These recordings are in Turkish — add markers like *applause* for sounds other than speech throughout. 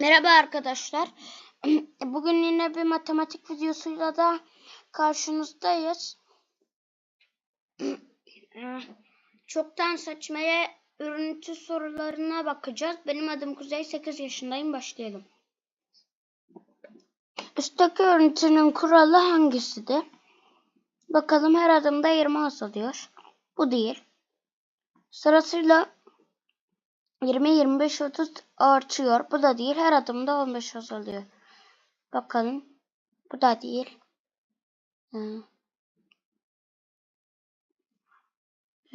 Merhaba arkadaşlar. *clears throat* Bugün yine bir matematik videosuyla da karşınızdayız. *clears throat* Çoktan saçmaya örüntü sorularına bakacağız. Benim adım Kuzey, 8 yaşındayım. Başlayalım. Üstteki örüntünün kuralı hangisidir? Bakalım her adımda 20 azalıyor. Bu değil. Sırasıyla 20, 25, 30 artıyor. Bu da değil. Her adımda 15 azalıyor. Bakalım. Bu da değil. Ee,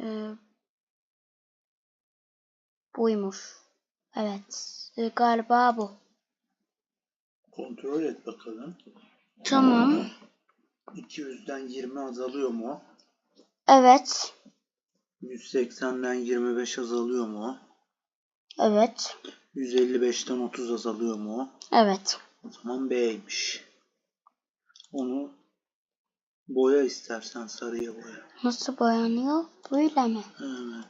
e, buymuş. Evet. Ee, galiba bu. Kontrol et bakalım. Tamam. 200'den 20 azalıyor mu? Evet. 180'den 25 azalıyor mu? Evet. 155'ten 30 azalıyor mu? Evet. O zaman B'ymiş. Onu boya istersen sarıya boya. Nasıl boyanıyor? Böyle mi? Evet.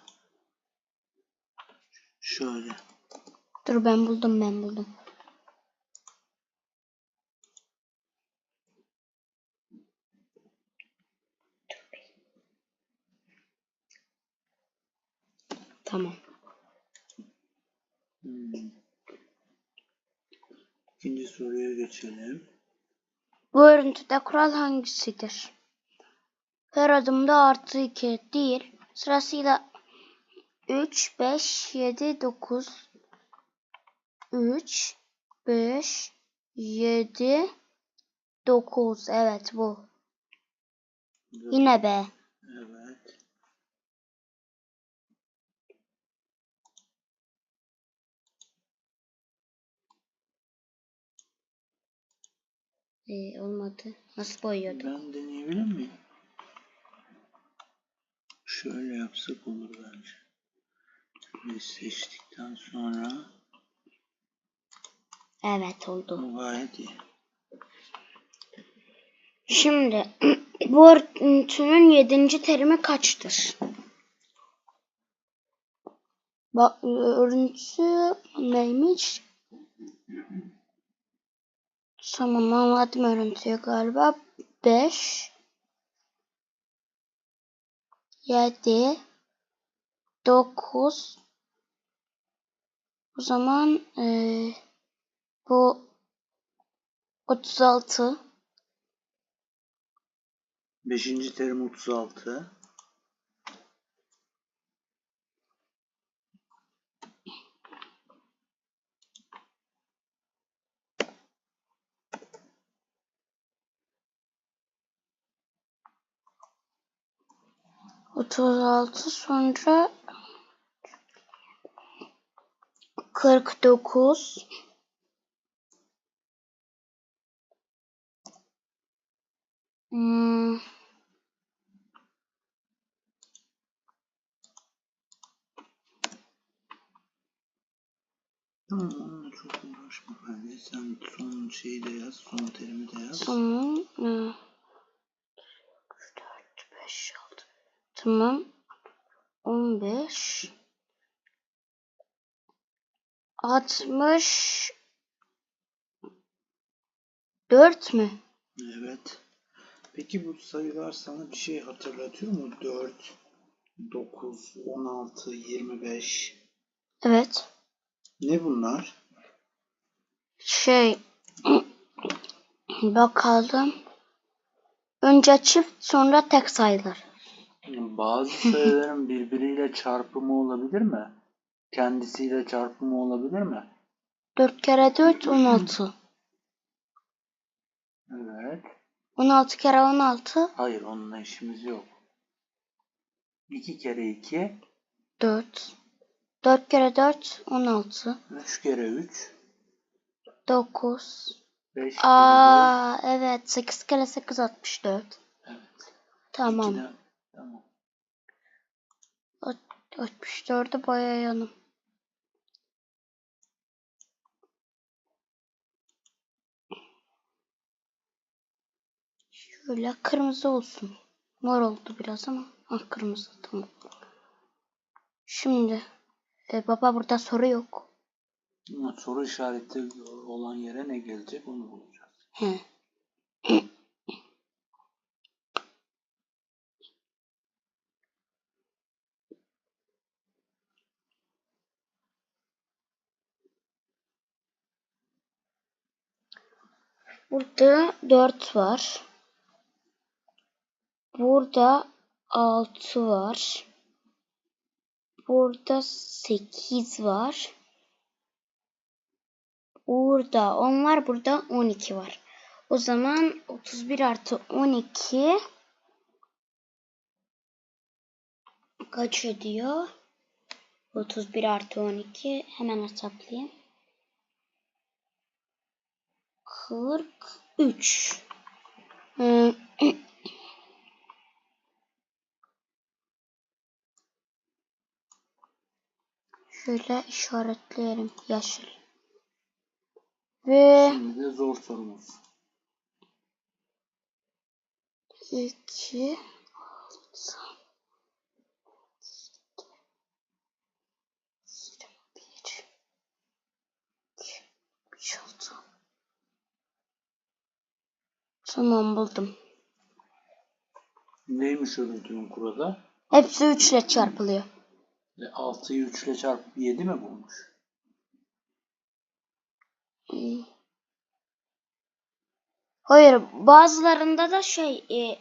Şöyle. Dur ben buldum ben buldum. Tamam. Hmm. İkinci soruya geçelim. Bu örüntüde kural hangisidir? Her adımda artı 2 değil. Sırasıyla 3, 5, 7, 9, 3, 5, 7, 9. Evet bu. Yine B. Evet. Ee, olmadı. Nasıl boyuyorduk? Ben deneyebilir miyim? Şöyle yapsak olur bence. Şöyle seçtikten sonra Evet oldu. gayet iyi. Şimdi *clears throat* bu örüntünün yedinci terimi kaçtır? Bak örüntü neymiş? Tamam anladım örüntüyü galiba. 5 7 9 O zaman eee, bu 36 Beşinci terim 36. Otuz altı sonra kırk dokuz hmm, Tamam onunla çok uğraşma bence. Sen son şeyi de yaz, son terimi de yaz. tamam hmm, üç, dört, beş, altı. Tamam on beş altmış dört mü? Evet. Peki bu sayılar sana bir şey hatırlatıyor mu? 4, 9, 16, 25. Evet. Ne bunlar? Şey *clears throat* bakalım. Önce çift sonra tek sayılır. Bazı sayıların *laughs* birbiriyle çarpımı olabilir mi? Kendisiyle çarpımı olabilir mi? 4 kere 4 16. Evet. 16 kere 16 Hayır onunla işimiz yok. 2 kere 2, 4. 4 kere 4 16. 3 kere 3, 9. 5 kere Aa evet 8 kere 8 64. 4. Evet. Tamam. İkiden- Tamam. 64'ü boyayalım. Şöyle kırmızı olsun. Mor oldu biraz ama. Ah kırmızı tamam. Şimdi e, baba burada soru yok. Ama Soru işareti olan yere ne gelecek onu bulacağız. He. *clears throat* Burada 4 var. Burada 6 var. Burada 8 var. Burada 10 var. Burada 12 var. O zaman 31 artı 12 kaç ediyor? 31 artı 12 hemen hesaplayayım. 43. Hmm. Şöyle işaretleyelim yeşil. Ve Şimdi de zor sorumuz. 2 21 6 Tamam buldum. Neymiş örüntünün kuralı? Hepsi 3 ile çarpılıyor. E, 6'yı 3 ile çarpıp 7 mi bulmuş? Hayır, bazılarında da şey e,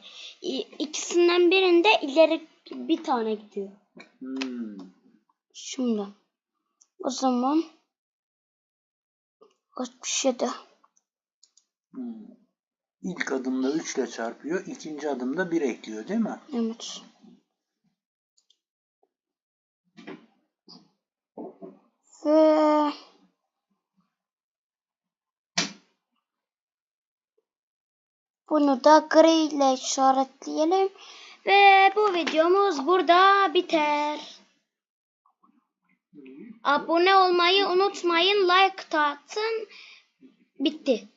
ikisinden birinde ileri bir tane gidiyor. Hmm. Şimdi o zaman 67. Hmm. İlk adımda 3 ile çarpıyor, ikinci adımda 1 ekliyor değil mi? Evet. Ve bunu da gri ile işaretleyelim. Ve bu videomuz burada biter. Abone olmayı unutmayın. Like atın. Bitti.